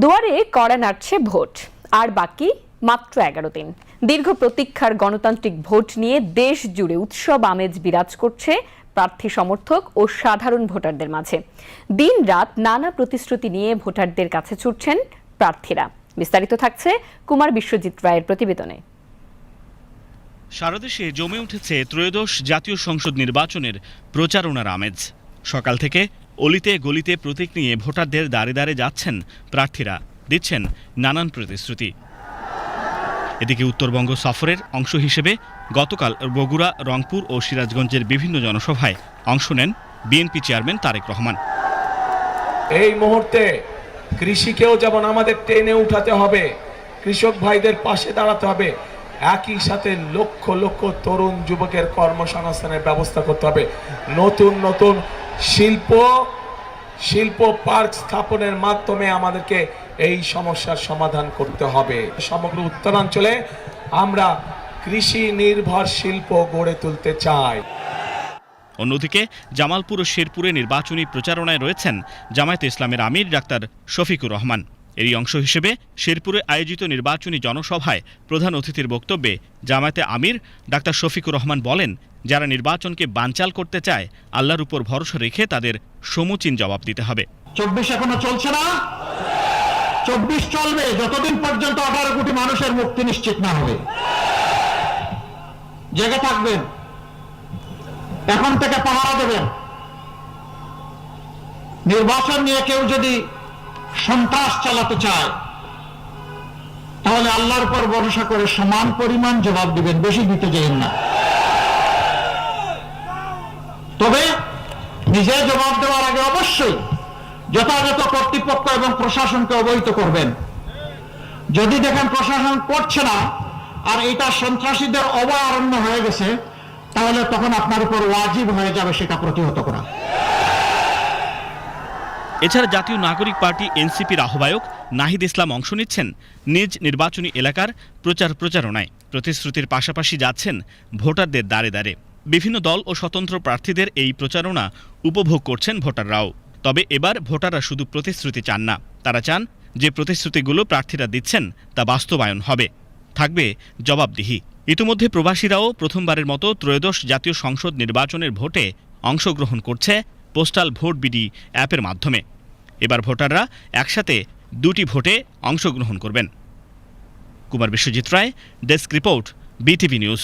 দুয়ারে কড়া নাড়ছে ভোট, আর বাকি মাত্র এগারো দিন। দীর্ঘ প্রতীক্ষার গণতান্ত্রিক ভোট নিয়ে দেশ জুড়ে উৎসব আমেজ বিরাজ করছে প্রার্থী সমর্থক ও সাধারণ ভোটারদের মাঝে। দিন রাত নানা প্রতিশ্রুতি নিয়ে ভোটারদের কাছে ছুটছেন প্রার্থীরা। বিস্তারিত থাকছে কুমার বিশ্বজিৎ রায়ের প্রতিবেদনে। সারা দেশে জমে উঠেছে ত্রয়োদশ জাতীয় সংসদ নির্বাচনের প্রচারণার আমেজ। সকাল থেকে অলিতে গলিতে প্রতীক নিয়ে ভোটারদের দাঁড়ে দাঁড়ে যাচ্ছেন প্রার্থীরা। দিচ্ছেন নানান প্রতিশ্রুতি। এদিকে উত্তরবঙ্গ সফরের অংশ হিসেবে গতকাল বগুড়া, রংপুর ও সিরাজগঞ্জের বিভিন্ন জনসভায় অংশ নেন বিএনপি চেয়ারম্যান তারেক রহমান। এই মুহূর্তে কৃষিকেও যেমন আমাদের টেনে উঠাতে হবে, কৃষক ভাইদের পাশে দাঁড়াতে হবে একই সাথে লক্ষ লক্ষ তরুণ যুবকের কর্মসংস্থানের ব্যবস্থা করতে হবে। নতুন নতুন শিল্প শিল্প পার্ক স্থাপনের মাধ্যমে আমাদেরকে এই সমস্যার সমাধান করতে হবে। সমগ্র উত্তরাঞ্চলে আমরা কৃষি নির্ভর শিল্প গড়ে তুলতে চাই। অন্যদিকে, জামালপুর ও শেরপুরে নির্বাচনী প্রচারণায় রয়েছেন জামায়াতে ইসলামের আমির ডাক্তার শফিকুর রহমান। এরই অংশ হিসেবে শেরপুরে আয়োজিত নির্বাচনী জনসভায় প্রধান অতিথির বক্তব্যে জামায়াতে আমির ডাক্তার শফিকুর রহমান বলেন, যারা নির্বাচনকে বানচাল করতে চায়, আল্লাহর উপর ভরসা রেখে তাদের সমুচীন জবাব দিতে হবে। চব্বিশ এখনও চলছে না? চব্বিশ চলবে, যতদিন পর্যন্ত আঠারো কোটি মানুষের মুক্তি নিশ্চিত না হবে। জেগে থাকবেন। এখন থেকে পাহারা দেবেন। নির্বাচন নিয়ে কেউ যদি সন্ত্রাস চালাতে চায়, তাহলে আল্লাহর উপর ভরসা করে সমান পরিমাণ জবাব দিবেন, বেশি দিতে যাইন না। তবে নিজে জবাব দেওয়ার আগে অবশ্যই যথাযথ কর্তৃপক্ষ এবং প্রশাসনকে অবহিত করবেন। যদি দেখেন প্রশাসন করছে না, আর এটা সন্ত্রাসীদের অভয়ারণ্য হয়ে গেছে, তাহলে তখন আপনার উপর ওয়াজিব হয়ে যাবে সেটা প্রতিহত করা। এছাড়া জাতীয় নাগরিক পার্টি এনসিপির আহ্বায়ক নাহিদ ইসলাম অংশ নিচ্ছেন নিজ নির্বাচনী এলাকার প্রচার প্রচারণায়। প্রতিশ্রুতির পাশাপাশি যাচ্ছেন ভোটারদের দ্বারে দ্বারে। বিভিন্ন দল ও স্বতন্ত্র প্রার্থীদের এই প্রচারণা উপভোগ করছেন ভোটাররাও। তবে এবার ভোটাররা শুধু প্রতিশ্রুতি চান না, তারা চান যে প্রতিশ্রুতিগুলো প্রার্থীরা দিচ্ছেন তা বাস্তবায়ন হবে। থাকবে জবাবদিহি। ইতিমধ্যে প্রবাসীরাও প্রথমবারের মতো ত্রয়োদশ জাতীয় সংসদ নির্বাচনের ভোটে অংশগ্রহণ করছে পোস্টাল ভোট বিডি অ্যাপের মাধ্যমে। এবার ভোটাররা একসাথে দুটি ভোটে অংশগ্রহণ করবেন। Kumar Biswajit Roy desk report BTV news.